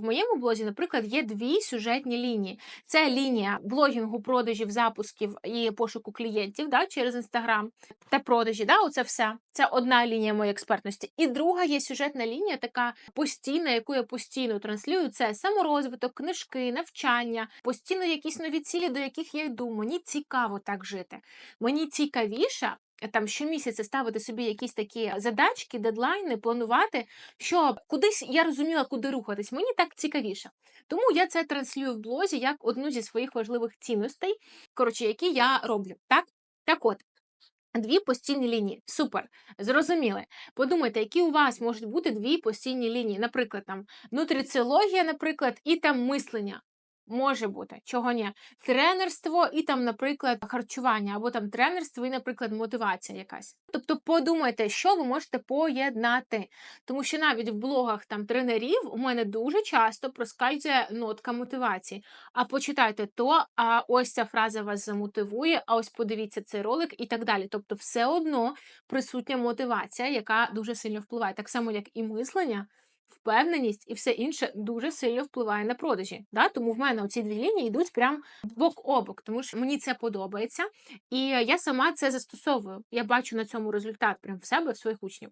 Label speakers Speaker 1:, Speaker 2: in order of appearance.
Speaker 1: В моєму блозі, наприклад, є дві сюжетні лінії. Це лінія блогінгу, продажів, запусків і пошуку клієнтів да, через інстаграм та продажі. Да, оце все. Це одна лінія моєї експертності. І друга є сюжетна лінія, така постійна, яку я постійно транслюю. Це саморозвиток, книжки, навчання, постійно якісь нові цілі, до яких я йду. Мені цікаво так жити. Мені цікавіше. Там щомісяця ставити собі якісь такі задачки, дедлайни, планувати, щоб кудись я розуміла, куди рухатись. Мені так цікавіше. Тому я це транслюю в блозі як одну зі своїх важливих цінностей, коротше, які я роблю. Так, так от. Дві постійні лінії. Супер. Зрозуміли. Подумайте, які у вас можуть бути дві постійні лінії. Наприклад, там нутриціологія, наприклад, і там мислення. Може бути, чого ні. Тренерство і там, наприклад, харчування, або там тренерство і, наприклад, мотивація якась. Тобто подумайте, що ви можете поєднати. Тому що навіть в блогах там тренерів у мене дуже часто проскальзує нотка мотивації. А почитайте то, а ось ця фраза вас замотивує, а ось подивіться цей ролик і так далі. Тобто, все одно присутня мотивація, яка дуже сильно впливає, так само як і мислення. Впевненість і все інше дуже сильно впливає на продажі. Да? Тому в мене оці дві лінії йдуть прям бок о бок, тому що мені це подобається, і я сама це застосовую. Я бачу на цьому результат прям в себе, в своїх учнів.